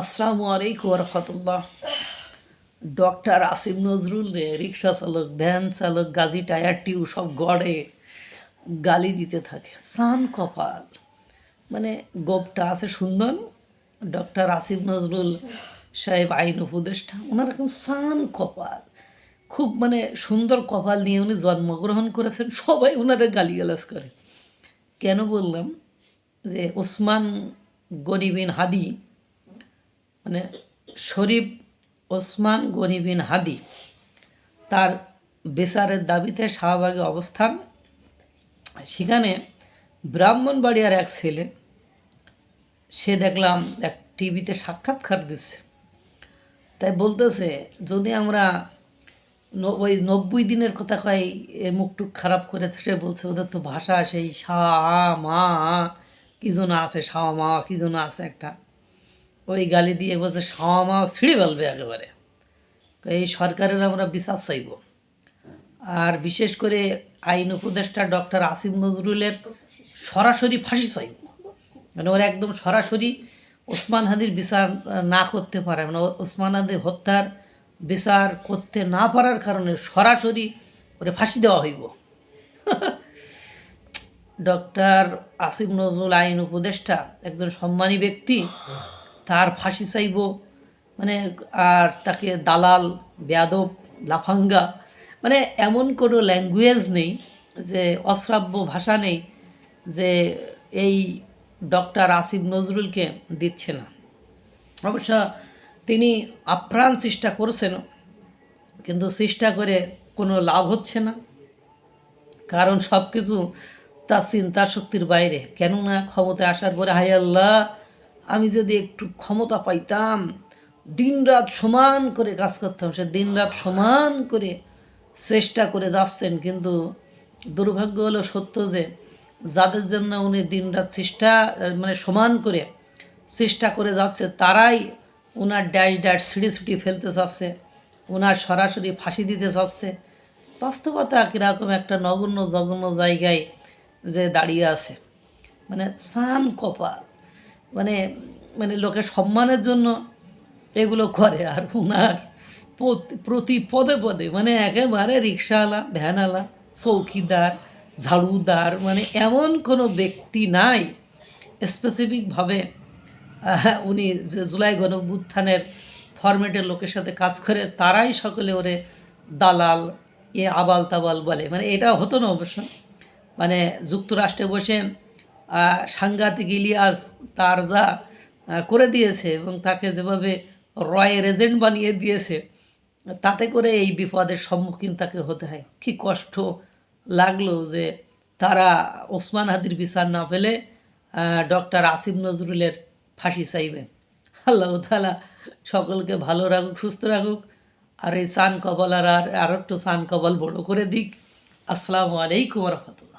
আসসালামু আলাইকুম রহমতুল্লাহ ডক্টর আসিম নজরুল রে রিক্সা চালক, ভ্যান চালক, গাজী টায়ার টিউ সব গড়ে গালি দিতে থাকে। সান কপাল। মানে গোপটা আছে সুন্দর। ডক্টর আসিফ নজরুল সাহেব আইন উপদেষ্টা, ওনার এখন সান কপাল। খুব মানে সুন্দর কপাল নিয়ে উনি জন্মগ্রহণ করেছেন, সবাই ওনারা গালিগালাজ করে। কেন বললাম যে ওসমান গরিবিন হাদি মানে শরীফ ওসমান গরিবিন হাদি, তার বেসারের দাবিতে শাহবাগে অবস্থান। সেখানে ব্রাহ্মণবাড়িয়ার এক ছেলে, সে দেখলাম এক টিভিতে সাক্ষাৎকার দিচ্ছে। তাই বলতেছে, যদি আমরা ওই নব্বই দিনের কথা কয়, এ মুখটুক খারাপ করে সে বলছে, ওদের তো ভাষা সেই সা মা, কি যেন আছে সাওয়া মা, কি যেন আছে একটা। ওই গালি দিয়ে বলছে সাওয়া মা ছিঁড়ে ফেলবে একেবারে। এই সরকারের আমরা বিশ্বাস চাইব। আর বিশেষ করে আইন উপদেষ্টা ডক্টর আসিফ নজরুলের সরাসরি ফাঁসি চাইব। মানে ওরা একদম সরাসরি ওসমান হাদির বিচার না করতে পারে। মানে ওসমান হাদি হত্যার বিচার করতে না পারার কারণে সরাসরি ওরে ফাঁসি দেওয়া হইব। ডক্টর আসিফ নজরুল আইন উপদেষ্টা একজন সম্মানী ব্যক্তি। তার ফাঁসি চাইব। মানে আর তাকে দালাল, বেয়াদব, লাফাঙ্গা মানে এমন কোনো ল্যাঙ্গুয়েজ নেই যে, অশ্রাব্য ভাষা নেই যে, এই ডক্টর আসিফ নজরুলকে দিচ্ছে না। অবশ্য তিনি আপ্রাণ চেষ্টা করছেন, কিন্তু চেষ্টা করে কোনো লাভ হচ্ছে না। কারণ সব কিছু তার চিন্তা শক্তির বাইরে। কেননা ক্ষমতায় আসার পরে হাই আল্লাহ আমি যদি একটু ক্ষমতা পাইতাম, দিনরাত সমান করে কাজ করতাম, সে দিনরাত সমান করে চেষ্টা করে যাচ্ছেন। কিন্তু দুর্ভাগ্য হলো সত্য যে, যাদের জন্য উনি দিনরাত চেষ্টা মানে সমান করে চেষ্টা করে যাচ্ছে, তারাই ওনার ড্যাশ ড্যাশ ছিঁড়ে ছিঁড়ে ফেলতে চাচ্ছে ওনার সরাসরি ফাঁসি দিতে চাচ্ছে। বাস্তবতা কীরকম একটা নগণ্য জঘন্য জায়গায় যে দাঁড়িয়ে আছে। মানে সান কপাল। মানে মানে লোকের সম্মানের জন্য এগুলো করে আর ওনার প্রতি- পদে পদে মানে একেবারে রিক্সাওয়ালা, ভ্যানওয়ালা, চৌকিদার, ঝাড়ুদার মানে এমন কোনো ব্যক্তি নাই। স্পেসিফিকভাবে উনি যে জুলাই গণভ্যুত্থানের ফরম্যাটের লোকের সাথে কাজ করে, তারাই সকলে ওরে দালাল, এ আবাল তাবাল বলে। মানে এটা হতো না অবশ্য। মানে যুক্তরাষ্ট্রে বসে সাংঘাতিক ইলিয়াস তার যা করে দিয়েছে এবং তাকে যেভাবে রয়ের রেজেন্ট বানিয়ে দিয়েছে, তাতে করে এই বিপদের সম্মুখীন তাকে হতে হয়। কি কষ্ট লাগল যে তারা ওসমান হাদির বিচার না পেলে ডক্টর আসিফ নজরুলের ফাঁসি চাইবে। আল্লাহ তালা সকলকে ভালো রাখুক, সুস্থ রাখুক, আর এই সান কবল আর আর একটু সান কবল বড় করে দিক। আসসালামু আলাইকুম রহমতুল্লাহ।